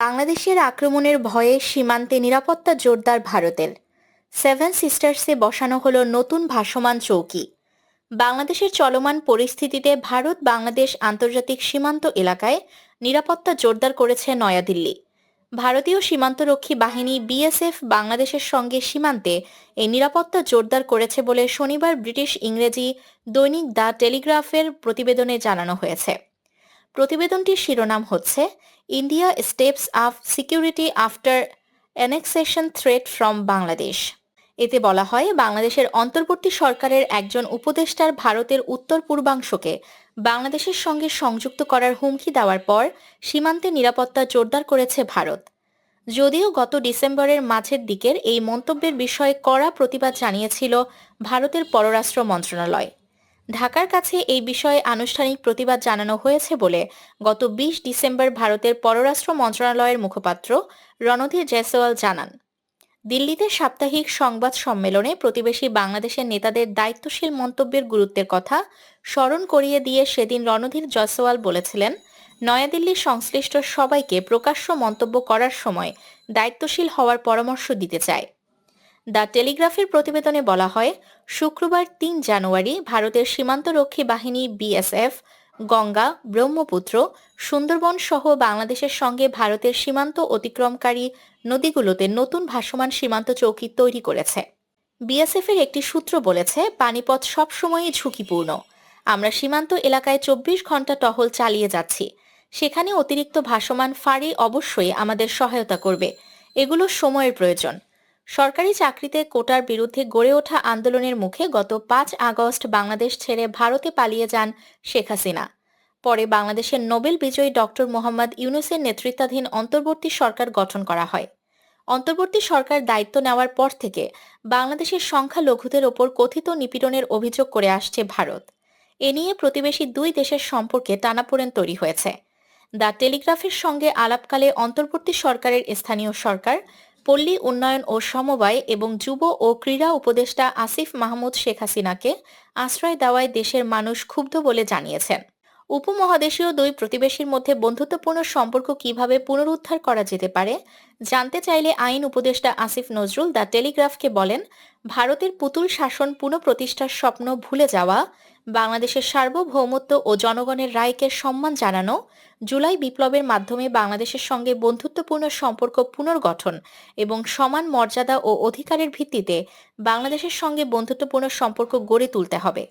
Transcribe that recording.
বাংলাদেশের আক্রমণের ভয়ে সীমান্তে নিরাপত্তা জোরদার ভারতের। সেভেন সিস্টার্সে বসানো হলো নতুন ভাসমান চৌকি। বাংলাদেশের চলমান পরিস্থিতিতে ভারত বাংলাদেশ আন্তর্জাতিক সীমান্ত এলাকায় নিরাপত্তা জোরদার করেছে নয়াদিল্লি। ভারতীয় সীমান্তরক্ষী বাহিনী বিএসএফ বাংলাদেশের সঙ্গে সীমান্তে এই নিরাপত্তা জোরদার করেছে বলে শনিবার ব্রিটিশ ইংরেজি দৈনিক দ্য টেলিগ্রাফের প্রতিবেদনে জানানো হয়েছে। প্রতিবেদনটির শিরোনাম হচ্ছে, India steps up security after annexation threat from Bangladesh. এতে বলা হয়, বাংলাদেশের অন্তর্বর্তী সরকারের একজন উপদেষ্টার ভারতের উত্তর পূর্বাংশকে বাংলাদেশের সঙ্গে সংযুক্ত করার হুমকি দেওয়ার পর সীমান্তে নিরাপত্তা জোরদার করেছে ভারত। যদিও গত ডিসেম্বরের মাঝের দিকের এই মন্তব্যের বিষয়ে কড়া প্রতিবাদ জানিয়েছিল ভারতের পররাষ্ট্র মন্ত্রণালয়। ঢাকার কাছে এই বিষয়ে আনুষ্ঠানিক প্রতিবাদ জানানো হয়েছে বলে গত বিশ ডিসেম্বর ভারতের পররাষ্ট্র মন্ত্রণালয়ের মুখপাত্র রণধীর জয়সওয়াল জানান। দিল্লিতে সাপ্তাহিক সংবাদ সম্মেলনে প্রতিবেশী বাংলাদেশের নেতাদের দায়িত্বশীল মন্তব্যের গুরুত্বের কথা স্মরণ করিয়ে দিয়ে সেদিন রণধীর জয়সওয়াল বলেছিলেন, নয়াদিল্লির সংশ্লিষ্ট সবাইকে প্রকাশ্য মন্তব্য করার সময় দায়িত্বশীল হওয়ার পরামর্শ দিতে চায়। দ্য টেলিগ্রাফের প্রতিবেদনে বলা হয়, শুক্রবার তিন জানুয়ারি ভারতের সীমান্তরক্ষী বাহিনী বিএসএফ, গঙ্গা, ব্রহ্মপুত্র, সুন্দরবন সহ বাংলাদেশের সঙ্গে ভারতের সীমান্ত অতিক্রমকারী নদীগুলোতে নতুন ভাসমান সীমান্ত চৌকি তৈরি করেছে। বিএসএফ এর একটি সূত্র বলেছে, পানিপথ সবসময়ই ঝুঁকিপূর্ণ। আমরা সীমান্ত এলাকায় চব্বিশ ঘণ্টা টহল চালিয়ে যাচ্ছি। সেখানে অতিরিক্ত ভাসমান ফাঁড়ি অবশ্যই আমাদের সহায়তা করবে। এগুলো সময়ের প্রয়োজন। সরকারি চাকরিতে কোটার বিরুদ্ধে গড়ে ওঠা আন্দোলনের মুখে গত পাঁচ আগস্ট বাংলাদেশ ছেড়ে ভারতে পালিয়ে যান শেখ হাসিনা। পরে বাংলাদেশের নোবেল বিজয়ী ডক্টর মোহাম্মদ ইউনুসের নেতৃত্বাধীন অন্তর্বর্তী সরকার গঠন করা হয়। অন্তর্বর্তী সরকার দায়িত্ব নেওয়ার পর থেকে বাংলাদেশের সংখ্যালঘুদের ওপর কথিত নিপীড়নের অভিযোগ করে আসছে ভারত। এ নিয়ে প্রতিবেশী দুই দেশের সম্পর্কে টানাপোড়েন তৈরি হয়েছে। দ্য টেলিগ্রাফের সঙ্গে আলাপকালে অন্তর্বর্তী সরকারের স্থানীয় সরকার পল্লী উন্নয়ন ও সমবায় এবং যুব ও ক্রীড়া উপদেষ্টা আসিফ মাহমুদ শেখ হাসিনাকে আশ্রয় দেওয়ায় দেশের মানুষ ক্ষুব্ধ বলে জানিয়েছেন। উপমহাদেশীয় দুই প্রতিবেশীর মধ্যে বন্ধুত্বপূর্ণ সম্পর্ক কীভাবে পুনরুদ্ধার করা যেতে পারে? জানতে চাইলে আইন উপদেষ্টা আসিফ নজরুল দ্য টেলিগ্রাফকে বলেন, ভারতের পুতুল শাসন পুনঃপ্রতিষ্ঠার স্বপ্ন ভুলে যাওয়া, বাংলাদেশের সার্বভৌমত্ব ও জনগণের রায়কে সম্মান জানানো, জুলাই বিপ্লবের মাধ্যমে বাংলাদেশের সঙ্গে বন্ধুত্বপূর্ণ সম্পর্ক পুনর্গঠন এবং সমান মর্যাদা ও অধিকারের ভিত্তিতে বাংলাদেশের সঙ্গে বন্ধুত্বপূর্ণ সম্পর্ক গড়ে তুলতে হবে।